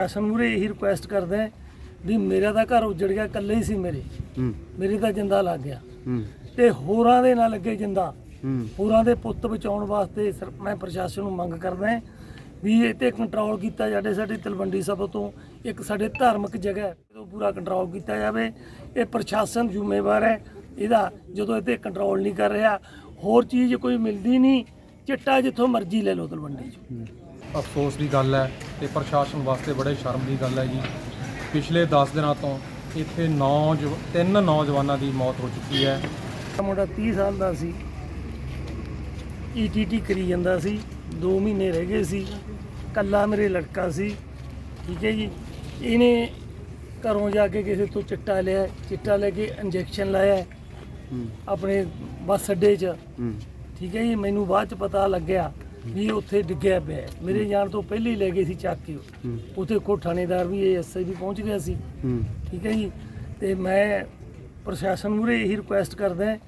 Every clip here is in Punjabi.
ਪ੍ਰਸ਼ਾਸਨ ਮੂਰੇ ਇਹੀ ਰਿਕੁਐਸਟ ਕਰਦੇ ਹਾਂ ਵੀ ਮੇਰਾ ਤਾਂ ਘਰ ਉਜੜ ਗਿਆ ਇਕੱਲੇ ਹੀ ਸੀ ਮੇਰੇ। ਹੂੰ। ਮੇਰੇ ਤਾਂ ਜਿੰਦਾ ਲੱਗ ਗਿਆ। ਹੂੰ। ਤੇ ਹੋਰਾਂ ਦੇ ਨਾਲ ਲੱਗੇ ਜਿੰਦਾ। ਹੂੰ। ਹੋਰਾਂ ਦੇ ਪੁੱਤ ਬਚਾਉਣ ਵਾਸਤੇ ਮੈਂ ਪ੍ਰਸ਼ਾਸਨ ਨੂੰ ਮੰਗ ਕਰਦਾ ਹਾਂ ਵੀ ਇਹ ਤੇ ਕੰਟਰੋਲ ਕੀਤਾ ਜਾਵੇ ਸਾਡੀ ਤਲਵੰਡੀ ਸਭਾ ਤੋਂ। ਇੱਕ ਸਾਡੇ ਧਾਰਮਿਕ ਜਗ੍ਹਾ ਹੈ, ਤੋਂ ਪੂਰਾ ਕੰਟਰੋਲ ਕੀਤਾ ਜਾਵੇ ਇਹ ਪ੍ਰਸ਼ਾਸਨ ਜ਼ਿੰਮੇਵਾਰ ਹੈ। ਇਹਦਾ ਜਦੋਂ ਇਹ ਤੇ ਕੰਟਰੋਲ ਨਹੀਂ ਕਰ ਰਿਹਾ ਹੋਰ ਚੀਜ਼ ਕੋਈ ਮਿਲਦੀ ਨਹੀਂ ਚਿੱਟਾ ਜਿੱਥੋਂ ਮਰਜ਼ੀ ਲੈ ਲਓ ਤਲਵੰਡੀ 'ਚ। ਅਫਸੋਸ ਦੀ ਗੱਲ ਹੈ ਤੇ ਪ੍ਰਸ਼ਾਸਨ ਵਾਸਤੇ ਬੜੇ ਸ਼ਰਮ ਦੀ ਗੱਲ ਹੈ ਜੀ। ਪਿਛਲੇ 10 ਦਿਨਾਂ ਤੋਂ ਇੱਥੇ ਨੌਜਵਾਨ ਤਿੰਨ ਨੌਜਵਾਨਾਂ ਦੀ ਮੌਤ ਹੋ ਚੁੱਕੀ ਹੈ। ਮੁੰਡਾ 30 ਸਾਲ ਦਾ ਸੀ। ਈਟੀਟੀ ਕਰੀ ਜਾਂਦਾ ਸੀ। 2 ਮਹੀਨੇ ਰਹਿ ਗਏ ਸੀ। ਕੱਲਾ ਮੇਰੇ ਲੜਕਾ ਸੀ। ਠੀਕ ਹੈ ਜੀ। ਇਹਨੇ ਘਰੋਂ ਜਾ ਕੇ ਕਿਸੇ ਤੋਂ ਚਿੱਟਾ ਲਿਆ। ਚਿੱਟਾ ਲੈ ਕੇ ਇੰਜੈਕਸ਼ਨ ਲਾਇਆ। ਹੂੰ। ਆਪਣੇ ਬੱਸ ਅੱਡੇ 'ਚ। ਠੀਕ ਹੈ ਜੀ। ਮੈਨੂੰ ਬਾਅਦ 'ਚ ਪਤਾ ਲੱਗਿਆ। ਵੀ ਉੱਥੇ ਡਿੱਗਿਆ ਪਿਆ। ਹੈ। ਮੇਰੇ ਜਾਣ ਤੋਂ ਪਹਿਲਾਂ ਹੀ ਲੈ ਗਏ ਸੀ ਚੱਕ ਕੇ। ਹੂੰ। ਉੱਥੇ ਕੋ ਥਾਣੇਦਾਰ ਵੀ ਐਸਆਈ ਵੀ ਪਹੁੰਚ ਗਿਆ ਸੀ। ਹੂੰ। ਠੀਕ ਹੈ ਜੀ? ਤੇ ਮੈਂ ਪ੍ਰਸ਼ਾਸਨ ਮੂਰੇ ਇਹੀ ਰਿਕੁਐਸਟ ਕਰਦਾ ਹਾਂ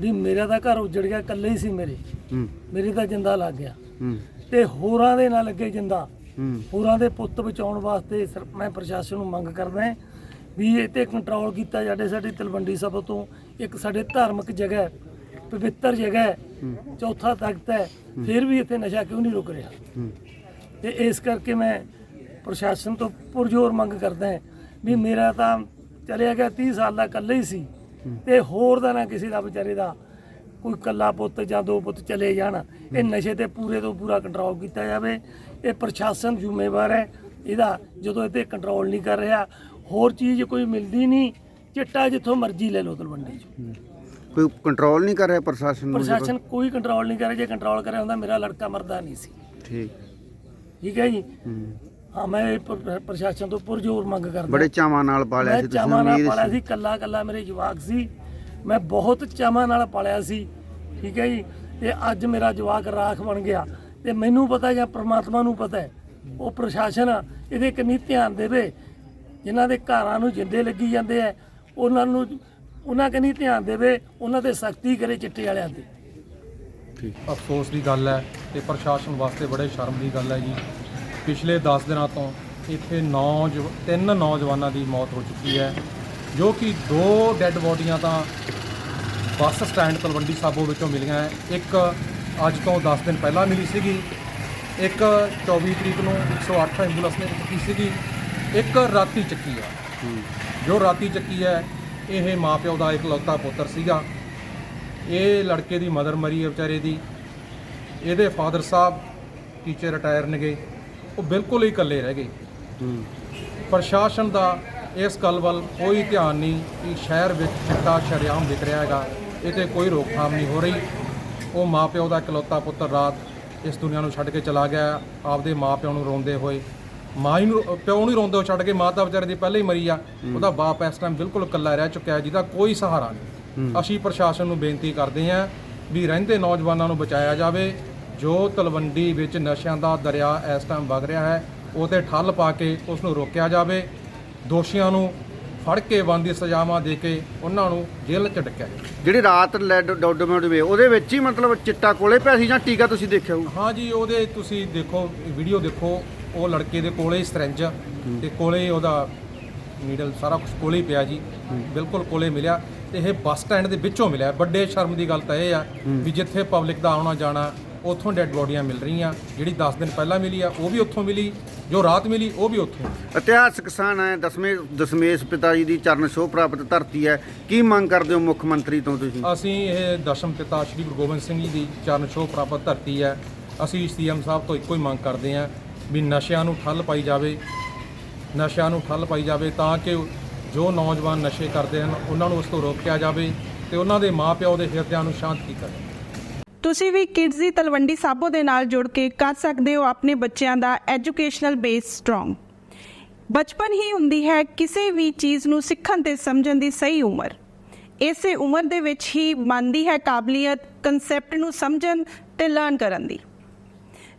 ਵੀ ਮੇਰਾ ਤਾਂ ਘਰ ਉਜੜ ਗਿਆ ਇਕੱਲੇ ਹੀ ਸੀ ਮੇਰੇ। ਹੂੰ। ਮੇਰੇ ਤਾਂ ਜਿੰਦਾ ਲੱਗ ਗਿਆ। ਹੂੰ। ਤੇ ਹੋਰਾਂ ਦੇ ਨਾਲ ਲੱਗੇ ਜਿੰਦਾ। ਹੂੰ। ਹੋਰਾਂ ਦੇ ਪੁੱਤ ਬਚਾਉਣ ਵਾਸਤੇ ਸਰ- ਮੈਂ ਪ੍ਰਸ਼ਾਸਨ ਨੂੰ ਮੰਗ ਕਰਦਾ ਹਾਂ ਵੀ ਇਹ ਤੇ ਕੰਟਰੋਲ ਕੀਤਾ ਜਾਵੇ ਸਾਡੀ ਤਲਵੰਡੀ ਸਭਾ ਤੋਂ। ਇੱਕ ਸਾਡੇ ਧਾਰਮਿਕ ਜਗ੍ਹਾ ਹੈ। ਪਵਿੱਤਰ ਜਗ੍ਹਾ ਹੈ ਚੌਥਾ ਤਖਤ ਹੈ ਫਿਰ ਵੀ ਇੱਥੇ ਨਸ਼ਾ ਕਿਉਂ ਨਹੀਂ ਰੁਕ ਰਿਹਾ? ਤੇ ਇਸ ਕਰਕੇ ਮੈਂ ਪ੍ਰਸ਼ਾਸਨ ਤੋਂ ਪੁਰਜ਼ੋਰ ਮੰਗ ਕਰਦਾ ਹਾਂ ਵੀ ਮੇਰਾ ਤਾਂ ਚਲਿਆ ਗਿਆ 30 ਸਾਲ ਦਾ ਇਕੱਲੇ ਹੀ ਸੀ। ਤੇ ਹੋਰ ਦਾ ਨਾ ਕਿਸੇ ਦਾ ਵਿਚਾਰੇ ਦਾ ਕੋਈ ਕੱਲਾ ਪੁੱਤ ਜਾਂ ਦੋ ਪੁੱਤ ਚਲੇ ਜਾਣ। ਇਹ ਨਸ਼ੇ ਤੇ ਪੂਰੇ ਤੋਂ ਪੂਰਾ ਕੰਟਰੋਲ ਕੀਤਾ ਜਾਵੇ। ਇਹ ਪ੍ਰਸ਼ਾਸਨ ਜ਼ਿੰਮੇਵਾਰ ਹੈ। ਇਹਦਾ ਜਦੋਂ ਇਹ ਤੇ ਕੰਟਰੋਲ ਨਹੀਂ ਕਰ ਰਿਹਾ ਹੋਰ ਚੀਜ਼ ਕੋਈ ਮਿਲਦੀ ਨਹੀਂ। ਚਿੱਟਾ ਜਿੱਥੋਂ ਮਰਜ਼ੀ ਲੈ ਲਓ ਤਲਵੰਡੀ 'ਚ। ਕੋਈ ਕੰਟਰੋਲ ਨਹੀਂ ਕਰ ਰਿਹਾ ਪ੍ਰਸ਼ਾਸਨ ਨੂੰ ਪ੍ਰਸ਼ਾਸਨ ਕੋਈ ਕੰਟਰੋਲ ਨਹੀਂ ਕਰ ਰਿਹਾ। ਜੇ ਕੰਟਰੋਲ ਕਰਿਆ ਹੁੰਦਾ ਮੇਰਾ ਲੜਕਾ ਮਰਦਾ ਨਹੀਂ ਸੀ। ਠੀਕ। ਠੀਕ ਹੈ ਜੀ? ਹੂੰ। ਹਾਂ ਮੈਂ ਇਹ ਪ੍ਰ- ਪ੍ਰਸ਼ਾਸਨ ਤੋਂ ਪੁਰਜ਼ੋਰ ਮੰਗ ਕਰਦਾ। ਬੜੇ ਚਾਵਾਂ ਨਾਲ ਪਾਲਿਆ ਮੈਂ ਸੀ ਤੁਸੀਂ ਚਾਵਾਂ ਨਾਲ ਉਮੀਦ ਪਾਲਿਆ ਸੀ। ਸੀ ਕੱਲਾ ਕੱਲਾ ਮੇਰੇ ਜਵਾਕ ਸੀ। ਮੈਂ ਬਹੁਤ ਚਾਵਾਂ ਨਾਲ ਪਾਲਿਆ ਸੀ। ਠੀਕ ਹੈ ਜੀ? ਤੇ ਅੱਜ ਮੇਰਾ ਜਵਾਕ ਰਾਖ ਬਣ ਗਿਆ। ਤੇ ਮੈਨੂੰ ਪਤਾ ਜਾਂ ਪ੍ਰਮਾਤਮਾ ਨੂੰ ਪਤਾ ਹੈ ਉਹ ਪ੍ਰਸ਼ਾਸਨ ਆ, ਇਹਦੇ ਕੰਨੀ ਧਿਆਨ ਦੇਵੇ। ਜਿਨ੍ਹਾਂ ਦੇ ਘਰਾਂ ਨੂੰ ਜਿੰਦੇ ਲੱਗੀ ਜਾਂਦੇ ਆ ਉਹਨਾਂ ਨੂੰ ਉਹਨਾਂ ਕੰਨੀ ਧਿਆਨ ਦੇਵੇ ਉਹਨਾਂ ਤੇ ਸਖਤੀ ਕਰੇ ਚਿੱਟੇ ਵਾਲਿਆਂ ਤੇ। ਅਫਸੋਸ ਦੀ ਗੱਲ ਹੈ ਤੇ ਪ੍ਰਸ਼ਾਸਨ ਵਾਸਤੇ ਬੜੇ ਸ਼ਰਮ ਦੀ ਗੱਲ ਹੈ ਜੀ। ਪਿਛਲੇ 10 ਦਿਨਾਂ ਤੋਂ ਇੱਥੇ ਨੌਜਵਾਨ ਤਿੰਨ ਨੌਜਵਾਨਾਂ ਦੀ ਮੌਤ ਹੋ ਚੁੱਕੀ ਹੈ ਜੋ ਕਿ ਦੋ ਡੈੱਡ ਬੋਡੀਆਂ ਤਾਂ ਬੱਸ ਸਟੈਂਡ ਤਲਵੰਡੀ ਸਾਬੋ ਵਿੱਚੋਂ ਮਿਲੀਆਂ ਹੈ। ਇੱਕ ਅੱਜ ਤੋਂ 10 ਦਿਨ ਪਹਿਲਾਂ ਮਿਲੀ ਸੀਗੀ ਇੱਕ 24 ਤਰੀਕ ਨੂੰ 108 ਐਂਬੂਲੈਂਸ ਨੇ ਚੱਕੀ ਸੀਗੀ ਇੱਕ ਰਾਤੀ ਚੱਕੀ ਆ ਜੋ ਰਾਤੀ ਚੱਕੀ ਹੈ ਇਹ ਮਾਪਿਓ ਦਾ ਇਕਲੌਤਾ ਪੁੱਤਰ ਸੀਗਾ। ਇਹ ਲੜਕੇ ਦੀ ਮਦਰ ਮਰੀ ਹੈ ਵਿਚਾਰੇ ਦੀ। ਇਹਦੇ ਫਾਦਰ ਸਾਹਿਬ ਟੀਚਰ ਰਿਟਾਇਰ ਨੇਗੇ ਉਹ ਬਿਲਕੁਲ ਹੀ ਇਕੱਲੇ ਰਹਿ ਗਏ। ਪ੍ਰਸ਼ਾਸਨ ਦਾ ਇਸ ਗੱਲ ਵੱਲ ਕੋਈ ਧਿਆਨ ਨਹੀਂ ਕਿ ਸ਼ਹਿਰ ਵਿੱਚ ਚਿੱਟਾ ਸ਼ਰੇਆਮ ਵਿਕ ਰਿਹਾ ਹੈਗਾ। ਇਹ ਤੇ ਕੋਈ ਰੋਕਥਾਮ ਨਹੀਂ ਹੋ ਰਹੀ। ਉਹ ਮਾਪਿਓ ਦਾ ਇਕਲੌਤਾ ਪੁੱਤਰ ਰਾਤ ਇਸ ਦੁਨੀਆ ਨੂੰ ਛੱਡ ਕੇ ਚਲਾ ਗਿਆ। ਆਪਦੇ ਮਾਪਿਓ ਨੂੰ ਰੋਂਦੇ ਹੋਏ ਮਾਂ ਹੀ ਨੂੰ ਪਿਓ ਨੂੰ ਹੀ ਰੋਂਦੇ ਹੋ ਛੱਡ ਕੇ ਮਾਤਾ ਵਿਚਾਰੇ ਦੀ ਪਹਿਲਾਂ ਹੀ ਮਰੀ ਆ। ਉਹਦਾ ਬਾਪ ਇਸ ਟਾਈਮ ਬਿਲਕੁਲ ਇਕੱਲਾ ਰਹਿ ਚੁੱਕਿਆ ਜਿਹਦਾ ਕੋਈ ਸਹਾਰਾ ਨਹੀਂ। ਅਸੀਂ ਪ੍ਰਸ਼ਾਸਨ ਨੂੰ ਬੇਨਤੀ ਕਰਦੇ ਹਾਂ ਵੀ ਰਹਿੰਦੇ ਨੌਜਵਾਨਾਂ ਨੂੰ ਬਚਾਇਆ ਜਾਵੇ। ਜੋ ਤਲਵੰਡੀ ਵਿੱਚ ਨਸ਼ਿਆਂ ਦਾ ਦਰਿਆ ਇਸ ਟਾਈਮ ਵਗ ਰਿਹਾ ਹੈ ਉਹ ਤੇ ਠੱਲ ਪਾ ਕੇ ਉਸ ਨੂੰ ਰੋਕਿਆ ਜਾਵੇ। ਦੋਸ਼ੀਆਂ ਨੂੰ ਫੜ ਕੇ ਬੰਦੀ ਸਜ਼ਾਵਾਂ ਦੇ ਕੇ ਉਹਨਾਂ ਨੂੰ ਜੇਲ੍ਹ ਚ ਡੱਕਿਆ ਜਾਵੇ। ਜਿਹੜੀ ਰਾਤ ਲੈਡ ਡੋਡੋਮੈਂਟ ਵੇ ਉਹਦੇ ਵਿੱਚ ਹੀ ਮਤਲਬ ਚਿੱਟਾ ਕੋਲੇ ਪਿਆ ਸੀ ਜਾਂ ਟੀਕਾ ਤੁਸੀਂ ਦੇਖਿਆ ਹੋਊ? ਹਾਂ ਜੀ ਉਹਦੇ ਤੁਸੀਂ ਦੇਖੋ ਵੀਡੀਓ ਦੇਖੋ। ਉਹ ਲੜਕੇ ਦੇ ਕੋਲੇ ਹੀ। ਸਰੰਜ ਤੇ ਕੋਲੇ ਉਹਦਾ ਨੀਡਲ ਸਾਰਾ ਕੁਝ ਕੋਲੇ ਹੀ ਪਿਆ ਜੀ। ਬਿਲਕੁਲ ਕੋਲੇ ਮਿਲਿਆ ਤੇ ਇਹ ਬੱਸ ਸਟੈਂਡ ਦੇ ਵਿੱਚੋਂ ਮਿਲਿਆ। ਵੱਡੇ ਸ਼ਰਮ ਦੀ ਗੱਲ ਤਾਂ ਇਹ ਆ ਵੀ ਜਿੱਥੇ ਪਬਲਿਕ ਦਾ ਆਉਣਾ ਜਾਣਾ ਉੱਥੋਂ ਡੈੱਡ ਬੋਡੀਆਂ ਮਿਲ ਰਹੀਆਂ ਜਿਹੜੀ 10 ਦਿਨ ਪਹਿਲਾਂ ਮਿਲੀ ਆ ਉਹ ਵੀ ਉੱਥੋਂ ਮਿਲੀ ਜੋ ਰਾਤ ਮਿਲੀ ਉਹ ਵੀ ਉੱਥੋਂ ਇਤਿਹਾਸਕ ਸਥਾਨ ਹੈ ਦਸਵੇਂ ਦਸਮੇਸ਼ ਪਿਤਾ ਜੀ ਦੀ ਚਰਨ ਛੋਹ ਪ੍ਰਾਪਤ ਧਰਤੀ ਹੈ। ਕੀ ਮੰਗ ਕਰਦੇ ਹੋ ਮੁੱਖ ਮੰਤਰੀ ਤੋਂ ਤੁਸੀਂ? ਅਸੀਂ ਇਹ ਦਸ਼ਮ ਪਿਤਾ ਸ਼੍ਰੀ ਗੁਰੂ ਗੋਬਿੰਦ ਸਿੰਘ ਜੀ ਦੀ ਚਰਨ ਛੋਹ ਪ੍ਰਾਪਤ ਧਰਤੀ ਹੈ। ਅਸੀਂ ਸੀਐਮ ਸਾਹਿਬ ਤੋਂ ਇੱਕੋ ਹੀ ਮੰਗ ਕਰਦੇ ਹਾਂ ਵੀ ਨਸ਼ਿਆਂ ਨੂੰ ਠੱਲ ਪਾਈ ਜਾਵੇ, ਨਸ਼ਿਆਂ ਨੂੰ ਠੱਲ ਪਾਈ ਜਾਵੇ ਤਾਂ ਕਿ ਜੋ ਨੌਜਵਾਨ ਨਸ਼ੇ ਕਰਦੇ ਹਨ, ਉਹਨਾਂ ਨੂੰ ਉਸ ਤੋਂ ਰੋਕਿਆ ਜਾਵੇ ਤੇ ਉਹਨਾਂ ਦੇ ਮਾਪਿਓ ਦੇ ਹਿਰਦਿਆਂ ਨੂੰ ਸ਼ਾਂਤ ਕੀਤਾ ਜਾਵੇ। ਤੁਸੀਂ ਵੀ ਕਿਡਜ਼ ਦੀ ਤਲਵੰਡੀ ਸਾਬੋ ਦੇ ਨਾਲ ਜੁੜ ਕੇ ਕਰ ਸਕਦੇ ਹੋ ਆਪਣੇ ਬੱਚਿਆਂ ਦਾ ਐਜੂਕੇਸ਼ਨਲ ਬੇਸ ਸਟਰੋਂਗ ਬਚਪਨ ਹੀ ਹੁੰਦੀ ਹੈ ਕਿਸੇ ਵੀ ਚੀਜ਼ ਨੂੰ ਸਿੱਖਣ ਤੇ ਸਮਝਣ ਦੀ ਸਹੀ ਉਮਰ। ਇਸੇ ਉਮਰ ਦੇ ਵਿੱਚ ਹੀ ਮੰਨਦੀ ਹੈ ਕਾਬਲੀਅਤ ਕਨਸੈਪਟ ਨੂੰ ਸਮਝਣ ਤੇ ਲਰਨ ਕਰਨ ਦੀ।